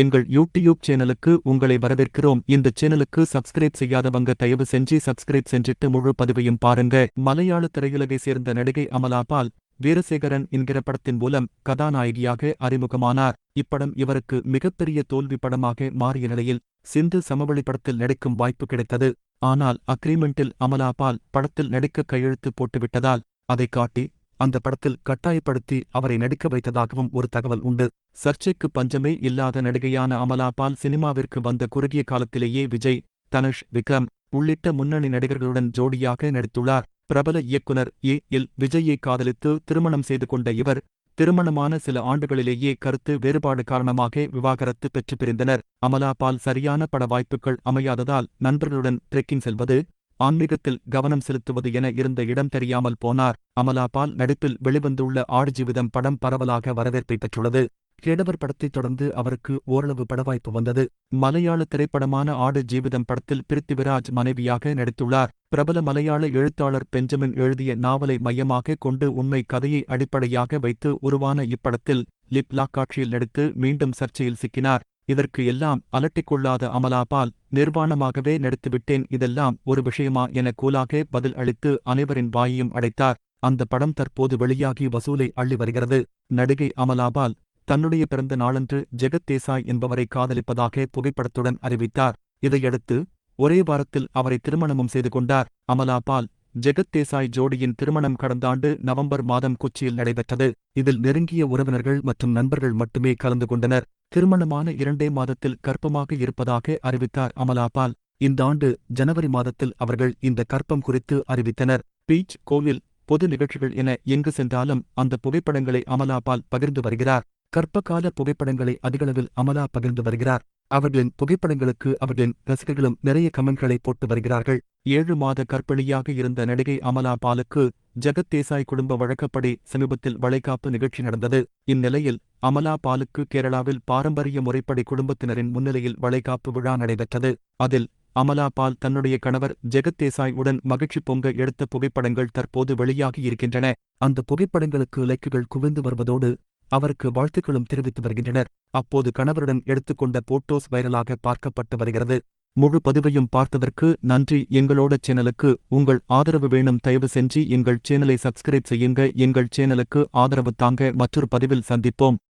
எங்கள் யூடியூப் சேனலுக்கு உங்களை வரவேற்கிறோம். இந்த சேனலுக்கு சப்ஸ்கிரைப் செய்யாதவங்க தயவு செஞ்சு சப்ஸ்கிரைப் செஞ்சிட்டு முழு பதிவையும் பாருங்க. மலையாள திரையுலகை சேர்ந்த நடிகை அமலாபால் வீரசேகரன் என்கிற படத்தின் மூலம் கதாநாயகியாக அறிமுகமானார். இப்படம் இவருக்கு மிகப்பெரிய தோல்வி படமாக மாறிய நிலையில் சிந்து சமவெளி படத்தில் நடிக்கும் வாய்ப்பு கிடைத்தது. ஆனால் அக்ரிமெண்டில் அமலாபால் படத்தில் நடிக்க கையெழுத்து போட்டுவிட்டதால் அதை காட்டி அந்த படத்தில் கட்டாயப்படுத்தி அவரை நடிக்க வைத்ததாகவும் ஒரு தகவல் உண்டு. சர்ச்சைக்கு பஞ்சமே இல்லாத நடிகையான அமலா பால் சினிமாவிற்கு வந்த குறுகிய காலத்திலேயே விஜய் தனுஷ் விக்ரம் உள்ளிட்ட முன்னணி நடிகர்களுடன் ஜோடியாக நடித்துள்ளார். பிரபல இயக்குனர் ஏ. எல். விஜயை காதலித்து திருமணம் செய்து கொண்ட இவர் திருமணமான சில ஆண்டுகளிலேயே கருத்து வேறுபாடு காரணமாக விவாகரத்து பெற்று பிரிந்தனர். அமலா பால் சரியான பட வாய்ப்புகள் அமையாததால் நண்பர்களுடன் ட்ரெக்கிங் செல்வது ஆன்மீகத்தில் கவனம் செலுத்துவது என இருந்த இடம் தெரியாமல் போனார். அமலாபால் நடிப்பில் வெளிவந்துள்ள ஆடுஜீவிதம் படம் பரவலாக வரவேற்பை பெற்றுள்ளது. கேடவர் படத்தைத் தொடர்ந்து அவருக்கு ஓரளவு படவாய்ப்பு வந்தது. மலையாள திரைப்படமான ஆடு ஜீவிதம் படத்தில் பிருத்திவிராஜ் மனைவியாக நடித்துள்ளார். பிரபல மலையாள எழுத்தாளர் பெஞ்சமின் எழுதிய நாவலை மையமாக கொண்டு உண்மை கதையை அடிப்படையாக வைத்து உருவான இப்படத்தில் லிப் லாக் காட்சியில் நடித்து மீண்டும் சர்ச்சையில் சிக்கினார். இதற்கு எல்லாம் அலட்டிக்கொள்ளாத அமலாபால் நிர்வாணமாகவே நடித்துவிட்டேன். இதெல்லாம் ஒரு விஷயமா என கூலாக பதில் அளித்து அனைவரின் வாயையும் அடைத்தார். அந்த படம் தற்போது வெளியாகி வசூலை அள்ளி வருகிறது. நடிகை அமலாபால் தன்னுடைய பிறந்த நாளன்று ஜெகத் தேசாய் என்பவரை காதலிப்பதாக புகைப்படத்துடன் அறிவித்தார். இதையடுத்து ஒரே வாரத்தில் அவரை திருமணமும் செய்து கொண்டார். அமலாபால் பால் ஜெகத் தேசாய் ஜோடியின் திருமணம் கடந்த ஆண்டு நவம்பர் மாதம் கொச்சியில் நடைபெற்றது. இதில் நெருங்கிய உறவினர்கள் மற்றும் நண்பர்கள் மட்டுமே கலந்து கொண்டனர். திருமணமான இரண்டே மாதத்தில் கர்ப்பமாக இருப்பதாக அறிவித்தார் அமலாபால் இந்த ஆண்டு ஜனவரி மாதத்தில் அவர்கள் இந்த கர்ப்பம் குறித்து அறிவித்தனர். பீச் கோவில் பொது நிகழ்ச்சிகள் என எங்கு சென்றாலும் அந்த புகைப்படங்களை அமலாபால் பகிர்ந்து வருகிறார். கர்ப்பகால புகைப்படங்களை அதிகளவில் அமலா பகிர்ந்து வருகிறார். அவர்களின் புகைப்படங்களுக்கு அவர்களின் ரசிகர்களும் நிறைய கமெண்ட்களை போட்டு வருகிறார்கள். ஏழு மாத கற்பழியாக இருந்த நடிகை அமலா பாலுக்கு ஜெகத் தேசாய் குடும்ப வழக்கப்படி சமீபத்தில் வளைகாப்பு நிகழ்ச்சி நடந்தது. இந்நிலையில் அமலா பாலுக்கு கேரளாவில் பாரம்பரிய முறைப்படி குடும்பத்தினரின் முன்னிலையில் வளைகாப்பு விழா நடைபெற்றது. அதில் அமலா பால் தன்னுடைய கணவர் ஜெகத் தேசாய் உடன் மகிழ்ச்சி பொங்க எடுத்த புகைப்படங்கள் தற்போது வெளியாகி இருக்கின்றன. அந்த புகைப்படங்களுக்கு இலக்குகள் குவிந்து வருவதோடு அவருக்கு வாழ்த்துக்களும் தெரிவித்து வருகின்றனர். அப்போது கணவருடன் எடுத்துக்கொண்ட போட்டோஸ் வைரலாக பார்க்கப்பட்டு வருகிறது. முழு பதிவையும் பார்த்ததற்கு நன்றி. எங்களோட சேனலுக்கு உங்கள் ஆதரவு வேணும். தயவு செஞ்சு எங்கள் சேனலை சப்ஸ்கிரைப் செய்யுங்க. எங்கள் சேனலுக்கு ஆதரவு தாங்க. மற்றொரு பதிவில் சந்திப்போம்.